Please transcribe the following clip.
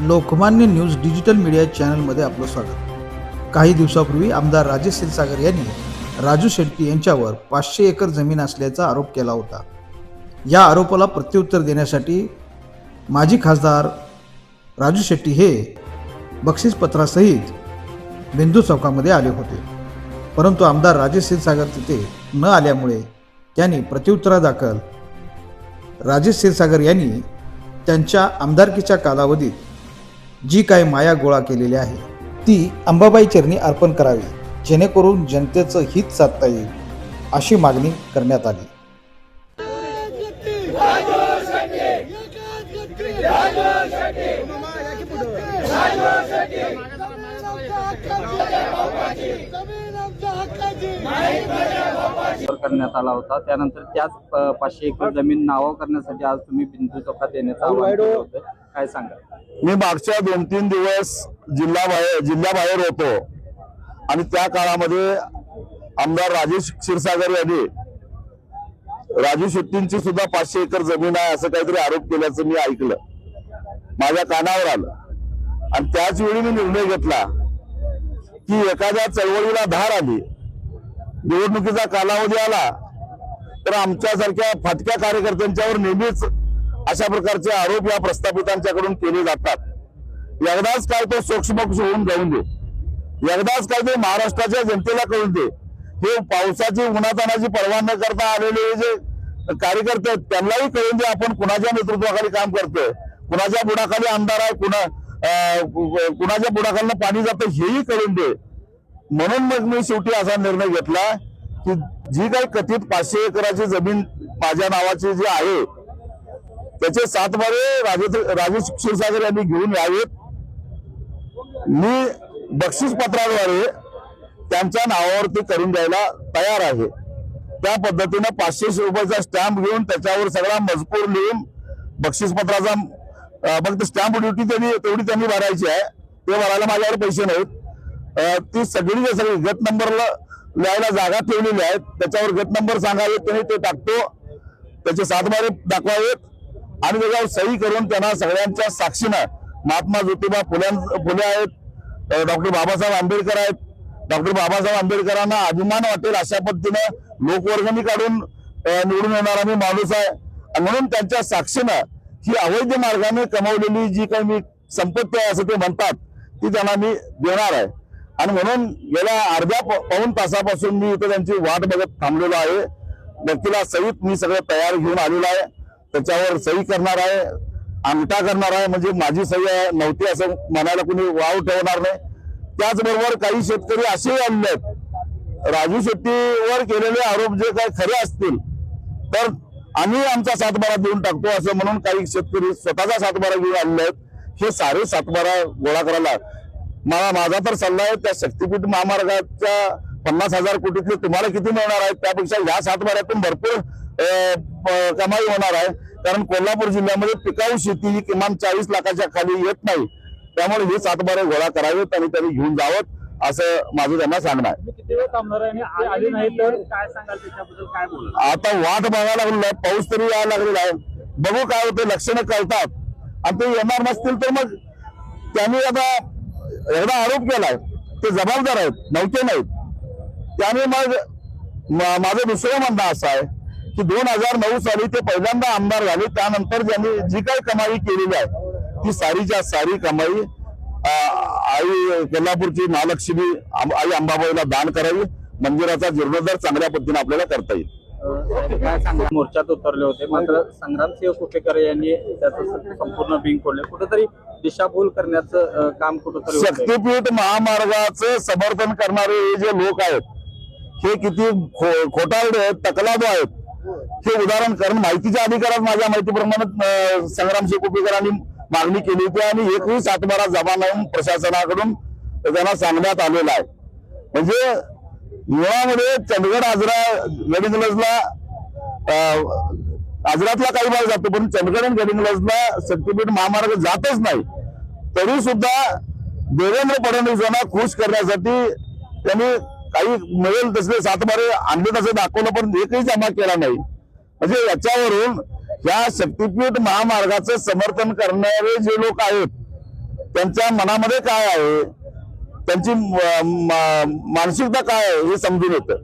Lokmanya news digital media चॅनलमध्ये आपलं स्वागत. काही दिवसापूर्वी आमदार राजेश क्षीरसागर यांनी राजू शेट्टी यांच्यावर पाचशे एकर जमीन असल्याचा आरोप केला होता. या आरोपाला प्रत्युत्तर देण्यासाठी माजी खासदार राजू शेट्टी हे बक्षीसपत्रासहित बिंदू चौकामध्ये आले होते. परंतु आमदार राजेश क्षीरसागर तिथे न आल्यामुळे त्यांनी प्रत्युत्तरादाखल राजेश क्षीरसागर यांनी त्यांच्या आमदारकीच्या कालावधीत जी काय माया गोळा केलेली आहे ती अंबाबाई चरणी अर्पण करावी जेणेकरून जनतेचं हित साधता येईल अशी मागणी करण्यात आली. वापर करण्यात आला होता. त्यानंतर त्याच पाचशे एकर जमीन नावा करण्यासाठी आज तुम्ही बिंदू चौकात येण्याचं आवाहन केलं होतं. काय सांगा? मी मागच्या दोन तीन दिवस जिल्हा बाहेर जिल्ह्याबाहेर होतो. आणि त्या काळामध्ये आमदार राजेश क्षीरसागर यांनी राजू शेट्टींची सुद्धा पाचशे एकर जमीन आहे असं काहीतरी आरोप केल्याचं मी ऐकलं. माझ्या कानावर आलं. आणि त्याच वेळी मी निर्णय घेतला की एखाद्या चळवळीला धार आली. निवडणुकीचा कालावधी आला तर आमच्यासारख्या फाटक्या कार्यकर्त्यांच्यावर नेहमीच अशा प्रकारचे आरोप या प्रस्थापितांच्याकडून केले जातात. एकदाच काय तो सूक्ष्मक्ष होऊन जाऊन दे. एकदाच काय ते महाराष्ट्राच्या जनतेला कळून दे. हे पावसाची उन्हातानाची पर्वा न करता आलेले जे कार्यकर्ते आहेत त्यांनाही कळून दे आपण कुणाच्या नेतृत्वाखाली काम करतोय. कुणाच्या बुडाखाली आमदार आहे कुणा अं, कुणाच्या बुडाखाली पाणी जातं हेही कळून दे. म्हणून मग मी शेवटी असा निर्णय घेतला की जी काही कथित पाचशे एकराची जमीन माझ्या नावाची जी आहे त्याचे सातबारे राजे राजेश क्षीरसागर यांनी घेऊन यावेत. मी बक्षीस पत्राद्वारे त्यांच्या नावावरती करून द्यायला तयार आहे. त्या पद्धतीनं पाचशे रुपयाचा स्टॅम्प घेऊन त्याच्यावर सगळा मजकूर लिहून बक्षीस पत्राचा फक्त स्टॅम्प ड्युटी त्यांनी तेवढी त्यांनी भरायची आहे. ते भरायला माझ्यावर पैसे नाहीत. ती सगळी सगळी गट नंबरला लिहायला जागा ठेवलेली आहेत. त्याच्यावर गट नंबर सांगावेत त्यांनी ते टाकतो. त्याचे सातबारे दाखवावेत. आणि त्याच्यावर सही करून त्यांना सगळ्यांच्या साक्षीनं महात्मा ज्योतिबा फुले फुले आहेत. डॉक्टर बाबासाहेब आंबेडकर आहेत. डॉक्टर बाबासाहेब आंबेडकरांना अभिमान वाटेल अशा पद्धतीनं लोकवर्गणी काढून निवडून येणारा मी माणूस आहे. म्हणून त्यांच्या साक्षीनं ही अवैध मार्गाने कमावलेली जी काही मी संपत्ती आहे असं ते म्हणतात ती त्यांना मी देणार आहे. आणि म्हणून गेल्या अर्ध्या प- पाऊण तासापासून मी इथं त्यांची वाट बघत थांबलेलो आहे. व्यक्तीला सहित मी सगळं तयार घेऊन आलेलो आहे. त्याच्यावर सही करणार आहे अंगठा करणार आहे. म्हणजे माझी सही नव्हती असं म्हणायला कुणी वाव ठेवणार नाही. त्याचबरोबर काही शेतकरी असेही आणले आहेत. राजू शेट्टीवर केलेले आरोप जे काही खरे असतील तर आम्ही आमचा सातबारा देऊन टाकतो असं म्हणून काही शेतकरी स्वतःचा सातबारा घेऊन आणले आहेत. हे सारे सातबारा गोळा करायला मला माझा तर सल्ला आहे त्या शक्तीपीठ महामार्गाच्या पन्नास हजार कोटीतले तुम्हाला किती मिळणार आहेत त्यापेक्षा या सातबाऱ्यातून भरपूर कमाई होणार आहे. कारण कोल्हापूर जिल्ह्यामध्ये पिकाऊ शेती ही किमान चाळीस लाखाच्या खाली येत नाही. त्यामुळे हे सातबारे गोळा करावेत आणि त्यांनी घेऊन जावं असं माझं त्यांना सांगणं आहे. आता वाट बघायला लागलेला आहे पाऊस तरी यायला लागलेला आहे. बघू काय होतं लक्षणं कळतात. आणि ते येणार नसतील तर मग त्यांनी आता एवढा आरोप केलाय ते जबाबदार आहेत नव्हते नाहीत. त्याने मग माझं दुसरं म्हणणं असं आहे की दोन हजार नऊ साली ते पहिल्यांदा आमदार झाले त्यानंतर ज्यांनी जी काही कमाई केलेली आहे ती सारीच्या सारी कमाई आई कोल्हापूरची महालक्ष्मी आई अंबाबाईला दान करावी मंदिराचा जीर्णोद्धार चांगल्या पद्धतीने आपल्याला करता येईल. काय सांगा मोर्चात उतरले होते. मात्र संग्रामसिंह कुपेकर यांनी त्याचं संपूर्ण बिंग फोडले. कुठेतरी दिशाभूल करण्याचं काम कुठेतरी शक्तीपीठ महामार्गाचं समर्थन करणारे हे जे लोक आहेत हे किती खोटारडे आहेत तकलादो आहेत. हे उदाहरण कारण माहितीच्या अधिकारात माझ्या माहितीप्रमाणे संग्राम संग्रामसिंह कुपेकरांनी मागणी केली होती आणि एकही सातबारा जमा लावून प्रशासनाकडून त्यांना सांगण्यात आलेला आहे. म्हणजे मुळामध्ये चंदगड आजरा गडिंगलजला आजरातला काही भाग जातो पण चंदगड आणि गडिंगलजला शक्तीपीठ महामार्ग जातच नाही. तरी सुद्धा देवेंद्र फडणवीस यांना खुश करण्यासाठी त्यांनी काही मिळेल तसले सातबारे आणले तसं दाखवलं पण एकही जमा केला नाही. म्हणजे याच्यावरून या शक्तीपीठ महामार्गाचं समर्थन करणारे जे लोक आहेत त्यांच्या मनामध्ये काय आहे? त्यांची म- मानसिकता काय आहे हे समजून येतं.